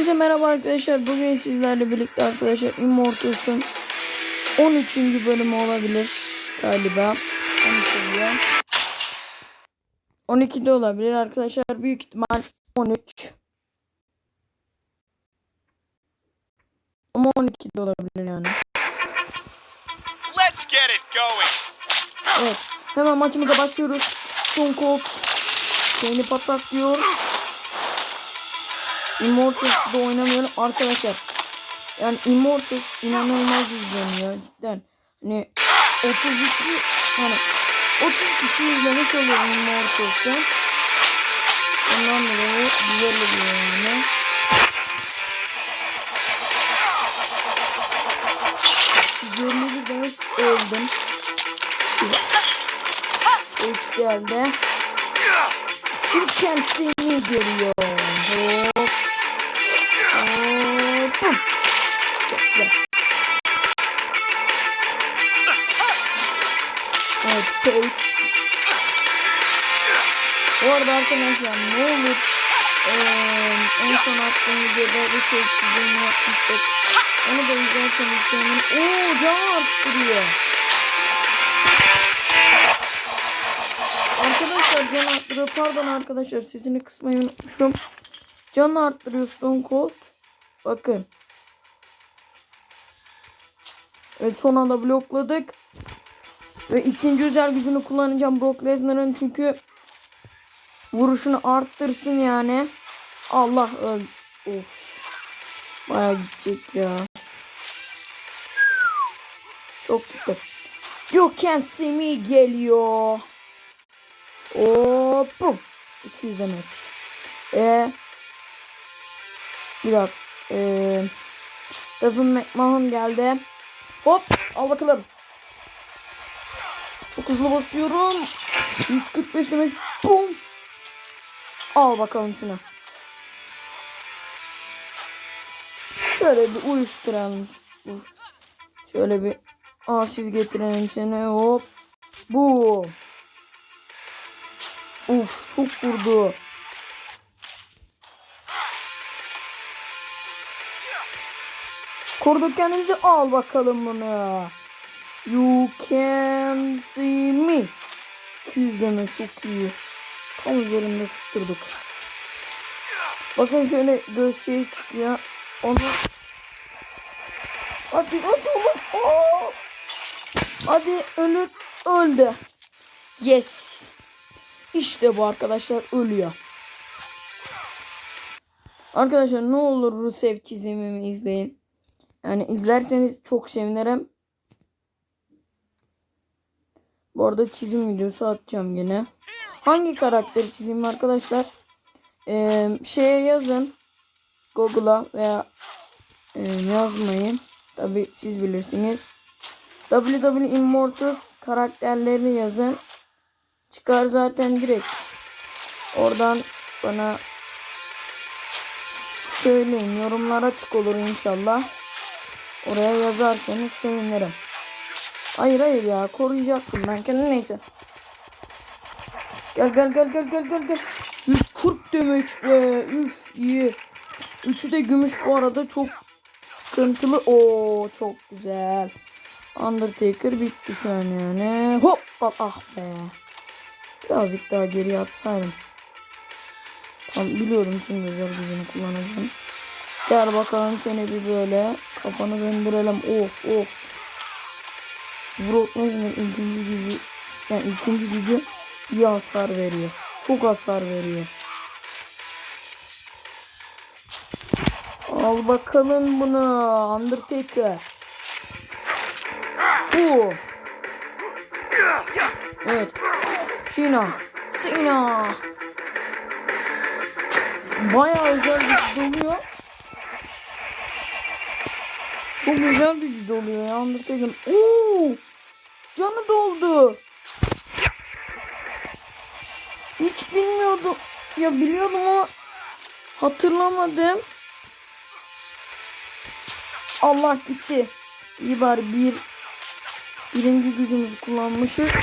Hepinize merhaba arkadaşlar. Bugün sizlerle birlikte arkadaşlar Immortals'ın 13. bölümü olabilir galiba. 12 diyor. 12 de olabilir arkadaşlar. Büyük ihtimal 13. Ama 12 de olabilir yani. Let's get it going. Evet. Hemen maçımıza başlıyoruz. Stone Cold şeyini pataklıyor. Immortals da oynamıyorum arkadaşlar. Yani Immortals inanılmaz izleniyor cidden. Hani 32 hani 30 kişi izlemiş oluyor Immortals'ı. Ondan dolayı güzel oluyor yani. Üzerine bir demiş öldüm. Üç geldi. You can see Bu arada arkadaşlar ne olur eee, en son attığım videoda bir şey çizimini yapmıştık. Onu da izlerseniz sevinirim. Oo can arttırıyor. Arkadaşlar can arttırıyor. Pardon arkadaşlar sesini kısmayı unutmuşum. Can arttırıyor Stone Cold. Bakın. Evet son anda blokladık. Ve ikinci özel gücünü kullanacağım Brock Lesnar'ın çünkü vuruşunu arttırsın yani. Allah öl. Of. Baya gidecek ya. Çok gitti. You can see me geliyor. Hop. bum. 200 demek. Ee, bir dakika. Ee, Stephen McMahon geldi. Hop. Al bakalım. Çok hızlı basıyorum. 145 demek. Bum. Al bakalım şuna. Şöyle bir uyuşturalım. Şöyle bir asis getirelim seni. Hop. Bu. Uf çok vurdu. Koruduk kendimizi al bakalım bunu. You can see me. 200 deme çok iyi. Tam üzerinde tutturduk. Bakın şöyle göz çıkıyor. Onu Hadi hadi oğlum. Aa! Hadi ölür öldü. Yes. İşte bu arkadaşlar ölüyor. Arkadaşlar ne olur Rusev çizimimi izleyin. Yani izlerseniz çok sevinirim. Bu arada çizim videosu atacağım yine. Hangi karakteri çizeyim arkadaşlar? Ee, şeye yazın. Google'a veya e, yazmayın. Tabi siz bilirsiniz. WWE Immortals karakterlerini yazın. Çıkar zaten direkt. Oradan bana söyleyin. Yorumlar açık olur inşallah. Oraya yazarsanız sevinirim. Hayır hayır ya koruyacaktım ben kendimi neyse. Gel gel gel gel gel gel gel. 140 demeç be. Üf iyi. Üçü de gümüş bu arada çok sıkıntılı. Oo çok güzel. Undertaker bitti şu an yani. Hop bak ah be. Birazcık daha geriye atsaydım. Tam biliyorum çünkü özel gücünü kullanacağım. Gel bakalım seni bir böyle kafanı döndürelim. Of of. Brock Lesnar ikinci gücü yani ikinci gücü iyi hasar veriyor. Çok hasar veriyor. Al bakalım bunu Undertaker. Bu. Evet. Sina. Sina. Bayağı özel gücü doluyor. Çok güzel gücü doluyor ya Undertaker'ın. Oo! Canı doldu. Bilmiyordum. Ya biliyordum ama hatırlamadım. Allah gitti. İyi bari bir birinci gücümüzü kullanmışız.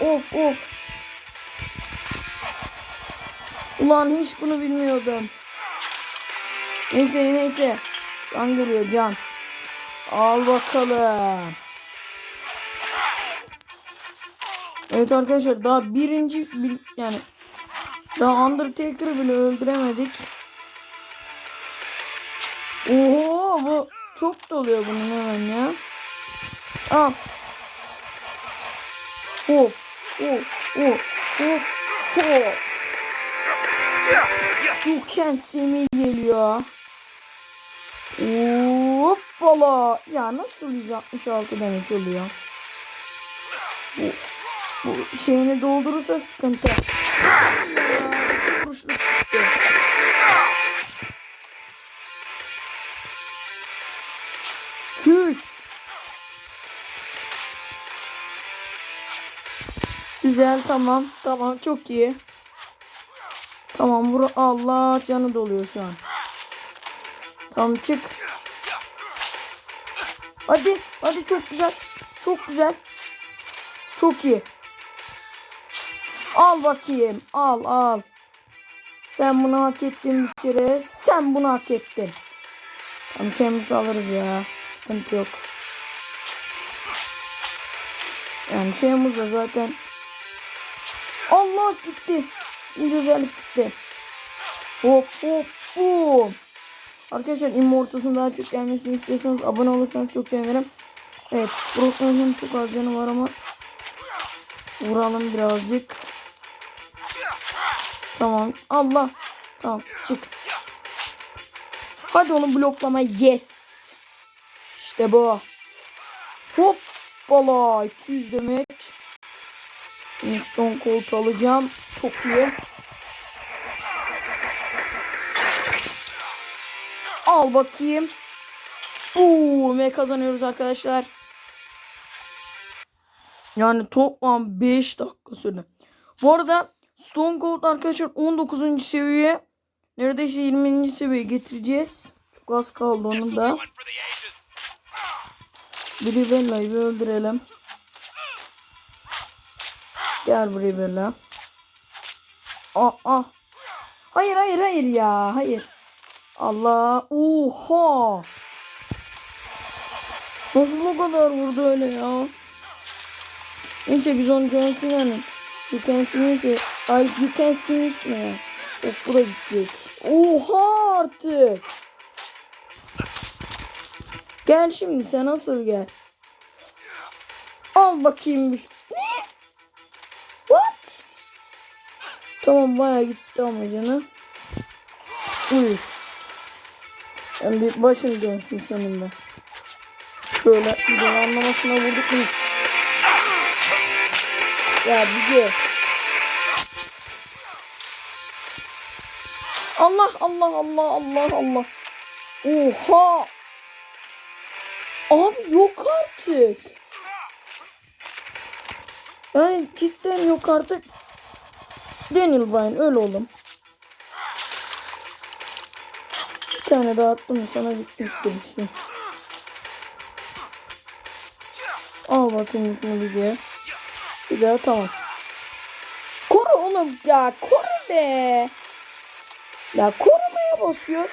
Of of. Ulan hiç bunu bilmiyordum. Neyse neyse. Can geliyor can. Al bakalım. Evet arkadaşlar daha birinci bir, yani daha Undertaker'ı bile öldüremedik. Oho bu çok doluyor bunun hemen ya. Al. Hop. Hop. Hop. Hop. Hop. You can see me geliyor. Hoppala. Ya nasıl 166 demek oluyor? Bu, bu şeyini doldurursa sıkıntı. Kuruş. Çüş. Güzel tamam. Tamam çok iyi. Tamam vur. Allah canı doluyor şu an. Tamam çık. Hadi. Hadi çok güzel. Çok güzel. Çok iyi. Al bakayım. Al al. Sen bunu hak ettin bir kere. Sen bunu hak ettin. Tamam şeyimizi alırız ya. Sıkıntı yok. Yani şeyimiz de zaten. Allah gitti. İkinci özellik gitti. Hop hop boom. Arkadaşlar Immortals'ın daha çok gelmesini istiyorsanız abone olursanız çok sevinirim. Evet Brock Lesnar'ın çok az canı var ama vuralım birazcık. Tamam. Allah. Tamam çık. Hadi onu bloklama. Yes. İşte bu. Hoppala. 200 demek. Şimdi Stone Cold alacağım. Çok iyi. Al bakayım. Uuu ve kazanıyoruz arkadaşlar. Yani toplam 5 dakika sürdü. Bu arada Stone Cold arkadaşlar 19. seviye neredeyse 20. seviyeye getireceğiz. Çok az kaldı onun da. Biri Bella'yı bir öldürelim. Gel buraya Bella. Ah ah. Hayır hayır hayır ya hayır. Allah. Oha. Nasıl o kadar vurdu öyle ya? Neyse biz onu John Cena'nın You Can See Me'si Ay You Can See Me's mi? Of bu da gidecek. Oha artık. Gel şimdi sen nasıl gel? Al bakayım bir. Ne? What? Tamam bayağı gitti ama canı. Uyur. Yani bir başın dönsün sonunda. Şöyle bir de anlamasına vurduk mu? Ya bizi. Allah Allah Allah Allah Allah. Oha. Abi yok artık. Yani cidden yok artık. Daniel Bryan öyle oğlum. Bir tane daha attım sana bitmiştir işte. Al bakayım şunu bir de. Bir daha tamam. Koru oğlum ya koru be. Ya korumaya basıyoruz.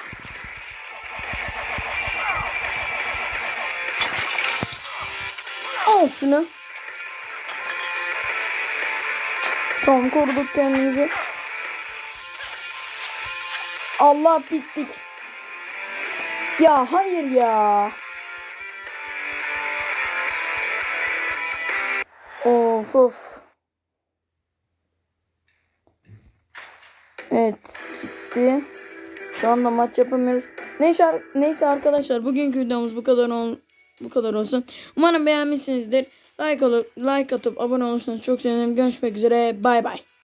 Al şunu. Tamam koruduk kendimizi. Allah bittik. Ya hayır ya. Of. Evet bitti. Şu anda maç yapamıyoruz. Neyse, neyse arkadaşlar bugünkü videomuz bu kadar ol, bu kadar olsun. Umarım beğenmişsinizdir. Like alıp like atıp abone olursanız çok sevinirim. Görüşmek üzere. Bay bay.